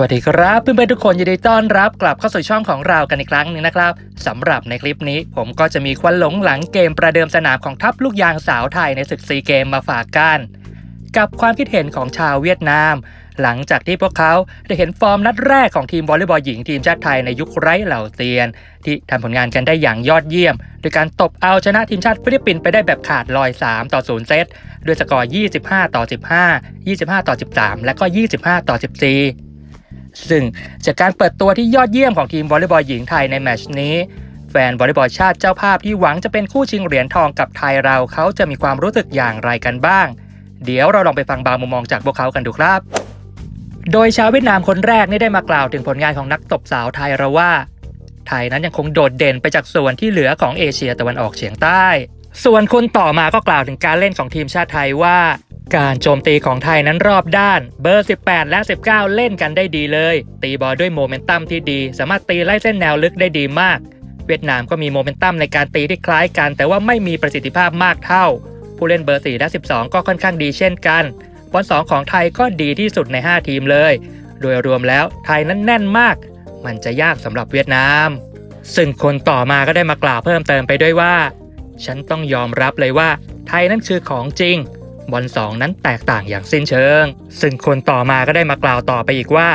วัสดีครับเพื่อนๆทุกคนยินดีต้อนรับกลับเข้าสู่ช่องของเรากันอีกครั้งหนึ่งนะครับสำหรับในคลิปนี้ผมก็จะมีควันหลงหลังเกมประเดิมสนามของทัพลูกยางสาวไทยในศึกซีเกมมาฝากกันกับความคิดเห็นของชาวเวียดนาม หลังจากที่พวกเขาได้เห็นฟอร์มนัดแรกของทีมวอลเลย์บอลหญิงทีมชาติไทยในยุคไร้เหล่าเตียน ที่ทำผลงานกันได้อย่างยอดเยี่ยม โดยการตบเอาชนะทีมชาติฟิลิปปินส์ไปได้แบบขาดลอย 3 ต่อ 0 เซตด้วยสกอร์ 25 ต่อ 15 25 ต่อ 13 และก็ 25 ต่อ 14 ซึ่งจากการเปิดตัวที่ยอดเยี่ยมของทีมวอลเลย์บอลหญิงไทยในแมชนี้ แฟนวอลเลย์บอลชาติเจ้าภาพที่หวังจะเป็นคู่ชิงเหรียญทองกับไทยเราเขาจะมีความรู้สึกอย่างไรกันบ้าง เดี๋ยวเราลองไปฟังบางมุมมองจากพวกเขากันดูครับ โดยชาวเวียดนามคนแรกนี่ได้มากล่าวถึงผลงานของนักตบสาวไทยเราว่า ไทยนั้นยังคงโดดเด่นไปจากส่วนที่เหลือของเอเชียตะวันออกเฉียงใต้ ส่วนคนต่อมาก็กล่าวถึงการเล่นของทีมชาติไทยว่า การโจมตีของไทยนั้นรอบด้าน เบอร์ 18 และ 19 เล่นกันได้ดีเลย ตีบอลด้วยโมเมนตัมที่ดี สามารถตีไล่เส้นแนวลึกได้ดีมาก เวียดนามก็มีโมเมนตัมในการตีที่คล้ายกัน แต่ว่าไม่มีประสิทธิภาพมากเท่า ผู้เล่นเบอร์ 4 และ 12 ก็ค่อนข้างดีเช่นกันบอล2ของไทยก็ดีที่สุดใน 5 ทีมเลย โดยรวมแล้วไทยนั้นแน่นมาก มันจะยากสำหรับเวียดนาม ซึ่งคนต่อมาก็ได้มากล่าวเพิ่มเติมไปด้วยว่า ฉันต้องยอมรับเลยว่า ไทยนั้นคือของจริง บอลสองนั้นแตกต่างอย่างสิ้นเชิง ซึ่งคนต่อมาก็ได้มากล่าวต่อไปอีกว่า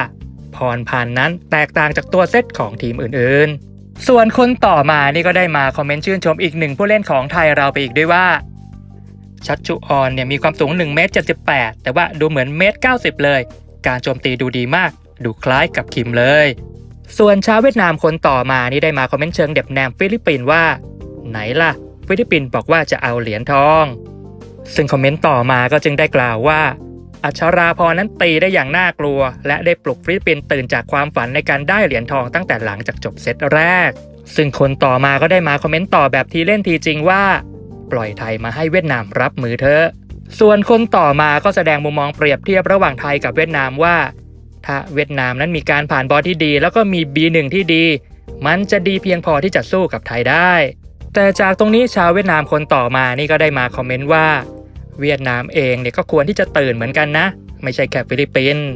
พรพันธ์นั้นแตกต่างจากตัวเซตของทีมอื่นๆ ส่วนคนต่อมานี่ก็ได้มาคอมเมนต์ชื่นชมอีกหนึ่งผู้เล่นของไทยเราไปอีกด้วยว่า ชัดชุออนเนี่ยมีความสูง1เมตร78 แต่ว่าดูเหมือนเมตร90 เลย การโจมตีดูดีมาก ดูคล้ายกับคิมเลย ส่วนชาวเวียดนามคนต่อมานี่ได้มาคอมเมนต์เชิงเด็บแนมฟิลิปปินส์ว่า ไหนล่ะ ฟิลิปปินส์บอกว่าจะเอาเหรียญทอง ซึ่งคอมเมนต์ต่อมาก็จึงได้กล่าวว่า อัชราพรนั้นตีได้อย่างน่ากลัว และได้ปลุกฟิลิปปินส์ตื่นจากความฝันในการได้เหรียญทองตั้งแต่หลังจากจบเซตแรก ซึ่งคนต่อมาก็ได้มาคอมเมนต์ต่อแบบทีเล่นทีจริงว่า ปล่อยไทยมาให้เวียดนามรับมือเถอะส่วนคนต่อมาก็แสดงมุมมองเปรียบเทียบระหว่างไทยกับเวียดนามว่า ถ้าเวียดนามนั้นมีการผ่านบอลที่ดี แล้วก็มี B1 ที่ดี มันจะดีเพียงพอที่จะสู้กับไทยได้ แต่จากตรงนี้ชาวเวียดนามคนต่อมานี่ก็ได้มาคอมเมนต์ว่า เวียดนามเองเนี่ยก็ควรที่จะตื่นเหมือนกันนะ ไม่ใช่แค่ฟิลิปปินส์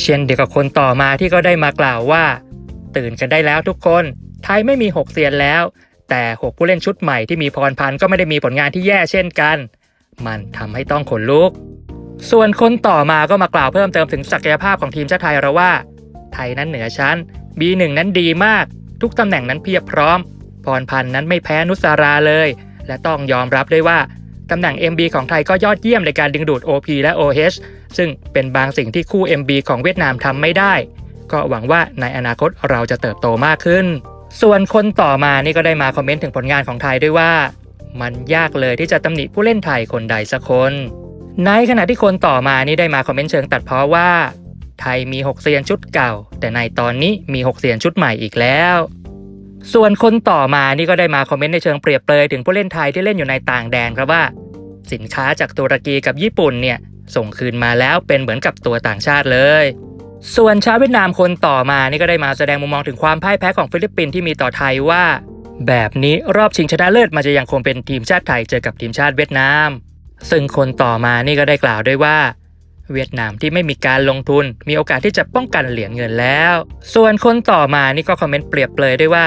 เช่นเดียวกับคนต่อมาที่ก็ได้มากล่าวว่า ตื่นกันได้แล้วทุกคน ไทยไม่มี 6เซียนแล้ว แต่ 6 ผู้เล่นชุดใหม่ที่มีพรพันธ์ก็ไม่ได้มีผลงานที่แย่เช่นกัน มันทำให้ต้องขนลุก ส่วนคนต่อมาก็มากล่าวเพิ่มเติมถึงศักยภาพของทีมชาติไทยเราว่า ไทยนั้นเหนือชั้น B1 นั้นดีมาก ทุกตำแหน่งนั้นเพียบพร้อม พรพันธ์นั้นไม่แพ้นุสาราเลย และต้องยอมรับด้วยว่าตำแหน่ง MB ของไทยก็ยอดเยี่ยมในการดึงดูด OP และ OH ซึ่งเป็นบางสิ่งที่คู่ MB ของเวียดนามทำไม่ได้ ก็หวังว่าในอนาคตเราจะเติบโตมากขึ้น ส่วนคนต่อมานี่ก็ได้มาคอมเมนต์ถึงผลงานของไทยด้วยว่า มันยากเลยที่จะตำหนิผู้เล่นไทยคนใดสักคน ในขณะที่คนต่อมานี่ได้มาคอมเมนต์เชิงตัดเพาะว่า ไทยมี 6เซียนชุดเก่า แต่ในตอนนี้มี 6เซียนชุดใหม่อีกแล้ว ส่วนคนต่อมานี่ก็ได้มาคอมเมนต์ในเชิงเปรียบเปรยถึงผู้เล่นไทยที่เล่นอยู่ในต่างแดนครับว่า สินค้าจากตุรกีกับญี่ปุ่นเนี่ยส่งคืนมาแล้วเป็นเหมือนกับตัวต่างชาติเลย ส่วนชาวเวียดนามคนต่อมานี่ก็ได้มาแสดงมุมมองถึงความพ่ายแพ้ของฟิลิปปินส์ที่มีต่อไทยว่า แบบนี้รอบชิงชนะเลิศมันจะยังคงเป็นทีมชาติไทยเจอกับทีมชาติเวียดนาม ซึ่งคนต่อมานี่ก็ได้กล่าวด้วยว่าเวียดนามที่ไม่มีการลงทุนมีโอกาสที่จะป้องกันเหรียญเงินแล้ว ส่วนคนต่อมานี่ก็คอมเมนต์เปรียบเปรยด้วยว่า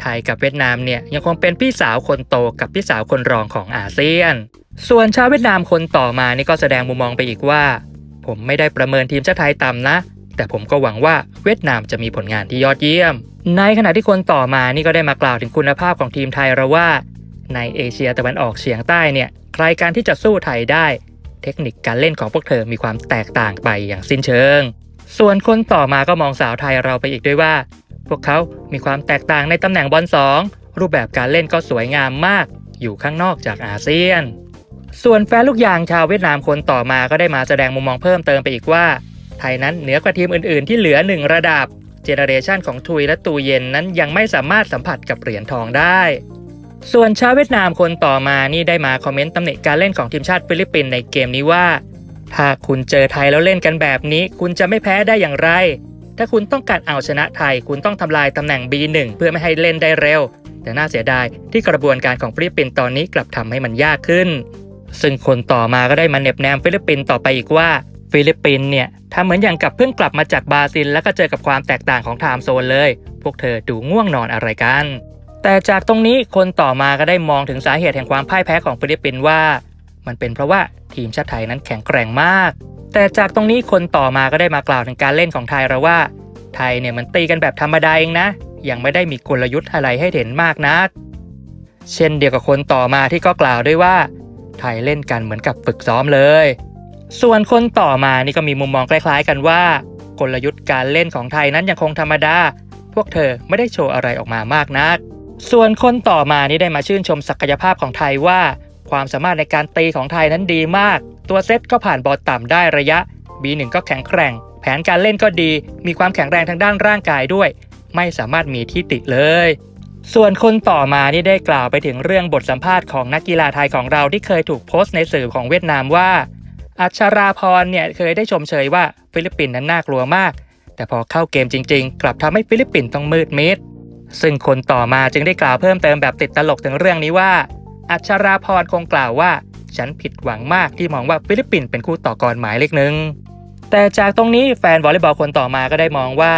ไทยกับเวียดนามเนี่ยยังคงเป็นพี่สาวคนโตกับพี่สาวคนรองของอาเซียน ส่วนชาวเวียดนามคนต่อมานี่ก็แสดงมุมมองไปอีกว่า ผมไม่ได้ประเมินทีมชาติไทยต่ำนะ แต่ผมก็หวังว่าเวียดนามจะมีผลงานที่ยอดเยี่ยม ในขณะที่คนต่อมานี่ก็ได้มากล่าวถึงคุณภาพของทีมไทยเราว่า ในเอเชียตะวันออกเฉียงใต้เนี่ยใครการที่จะสู้ไทยได้ เทคนิคการเล่นของพวกเธอมีความแตกต่างไปอย่างสิ้นเชิง ส่วนคนต่อมาก็มองสาวไทยเราไปอีกด้วยว่า พวกเขามีความแตกต่างในตำแหน่งบอลสองรูปแบบการเล่นก็สวยงามมาก อยู่ข้างนอกจากอาเซียน ส่วนแฟนลูกยางชาวเวียดนามคนต่อมาก็ได้มาแสดงมุมมองเพิ่มเติมไปอีกว่า ไทยนั้นเหนือกว่าทีมอื่น ๆ ที่เหลือหนึ่งระดับ เจเนเรชันของทุยและตูเย็นนั้นยังไม่สามารถสัมผัสกับเหรียญทองได้ ส่วนชาวเวียดนามคนต่อมานี่ได้มาคอมเมนต์ตำหนิการเล่นของทีมชาติฟิลิปปินส์ในเกมนี้ว่าถ้าคุณเจอไทยแล้วเล่นกันแบบนี้ คุณจะไม่แพ้ได้อย่างไร ถ้าคุณต้องการเอาชนะไทย คุณต้องทำลายตำแหน่ง B1 เพื่อไม่ให้เล่นได้เร็ว แต่น่าเสียดายที่กระบวนการของฟิลิปปินส์ตอนนี้กลับทำให้มันยากขึ้น ซึ่งคนต่อมาก็ได้มาเหน็บแนมฟิลิปปินส์ต่อไปอีกว่าฟิลิปปินส์เนี่ยทำเหมือนอย่างกับเพิ่งกลับมาจากบราซิล แล้วก็เจอกับความแตกต่างของไทม์โซนเลย พวกเธอดูง่วงนอนอะไรกัน แต่จากตรงนี้คนต่อมาก็ได้มองถึงสาเหตุแห่งความพ่ายแพ้ของฟิลิปปินส์ว่า มันเป็นเพราะว่าทีมชาติไทยนั้นแข็งแกร่งมาก แต่จากตรงนี้คนต่อมาก็ได้มากล่าวถึงการเล่นของไทยเราว่า ไทยเนี่ยมันตีกันแบบธรรมดาเองนะ ยังไม่ได้มีกลยุทธ์อะไรให้เห็นมากนัก เช่นเดียวกับคนต่อมาที่ก็กล่าวด้วยว่า ไทยเล่นกันเหมือนกับฝึกซ้อมเลย ส่วนคนต่อมานี่ก็มีมุมมองคล้ายๆ กันว่า กลยุทธ์การเล่นของไทยนั้นยังคงธรรมดา พวกเธอไม่ได้โชว์อะไรออกมามากนัก ส่วนคนต่อมานี่ได้มาชื่นชมศักยภาพของไทยว่า ความสามารถในการตีของไทยนั้นดีมาก ตัวเซตก็ผ่านบอลต่ำได้ระยะ B1 ก็แข็งแกร่ง แผนการเล่นก็ดี มีความแข็งแรงทางด้านร่างกายด้วย ไม่สามารถมีที่ติเลย ส่วนคนต่อมานี่ได้กล่าวไปถึงเรื่องบทสัมภาษณ์ของนักกีฬาไทยของเราที่เคยถูกโพสต์ในสื่อของเวียดนามว่า อัชราพรเนี่ยเคยได้ชมเชยว่าฟิลิปปินส์นั้นน่ากลัวมาก แต่พอเข้าเกมจริง ๆ กลับทำให้ฟิลิปปินส์ต้องมืดมิดซึ่งคนต่อมาจึงได้กล่าวเพิ่มเติมแบบติดตลกถึงเรื่องนี้ว่า อัชราพรคงกล่าวว่า ฉันผิดหวังมากที่มองว่าฟิลิปปินส์เป็นคู่ต่อกรหมายเลขหนึ่งแต่จากตรงนี้แฟนวอลเลย์บอลคนต่อมาก็ได้มองว่า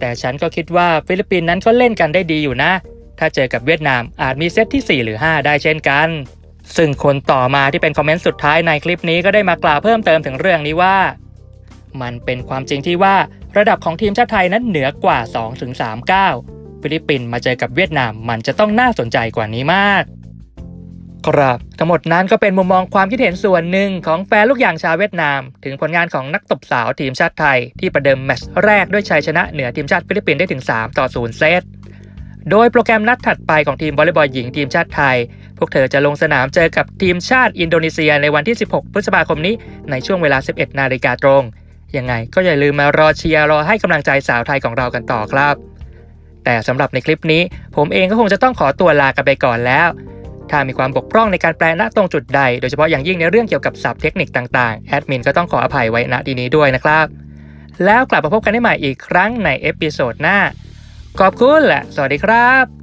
แต่ฉันก็คิดว่าฟิลิปปินส์นั้นก็เล่นกันได้ดีอยู่นะ ถ้าเจอกับเวียดนามอาจมีเซตที่ 4 หรือ 5 ได้เช่นกัน ซึ่งคนต่อมาที่เป็นคอมเมนต์สุดท้ายในคลิปนี้ก็ได้มากล่าวเพิ่มเติมถึงเรื่องนี้ว่า มันเป็นความจริงที่ว่าระดับของทีมชาติไทยนั้นเหนือกว่า 2-3ก้าฟิลิปปินส์มาเจอกับเวียดนามมันจะต้องน่าสนใจกว่านี้มาก ครับ ทั้งหมดนั้นก็เป็นมุมมองความคิดเห็นส่วนหนึ่งของแฟนลูกอย่างชาวเวียดนาม ถึงผลงานของนักตบสาวทีมชาติไทย ที่ประเดิมแมตช์แรกด้วยชัยชนะเหนือทีมชาติฟิลิปปินส์ได้ถึง 3 ต่อ 0 เซต โดยโปรแกรมนัดถัดไปของทีมวอลเลย์บอลหญิงทีมชาติไทย พวกเธอจะลงสนามเจอกับทีมชาติอินโดนีเซียในวันที่ 16 พฤษภาคมนี้ในช่วงเวลา 11 นาฬิกาตรง ยังไงก็อย่าลืมมารอเชียร์รอให้กำลังใจสาวไทยของเรากันต่อครับ แต่สำหรับในคลิปนี้ ผมเองก็คงจะต้องขอตัวลากันไปก่อนแล้ว ถ้ามีความบกพร่องในการแปลณตรงจุดใด โดยเฉพาะอย่างยิ่งในเรื่องเกี่ยวกับศัพท์เทคนิคต่างๆ แอดมินก็ต้องขออภัยไว้ณที่นี้ด้วยนะครับ แล้วกลับมาพบกันได้ใหม่อีกครั้งในเอพิโซดหน้า ขอบคุณและสวัสดีครับ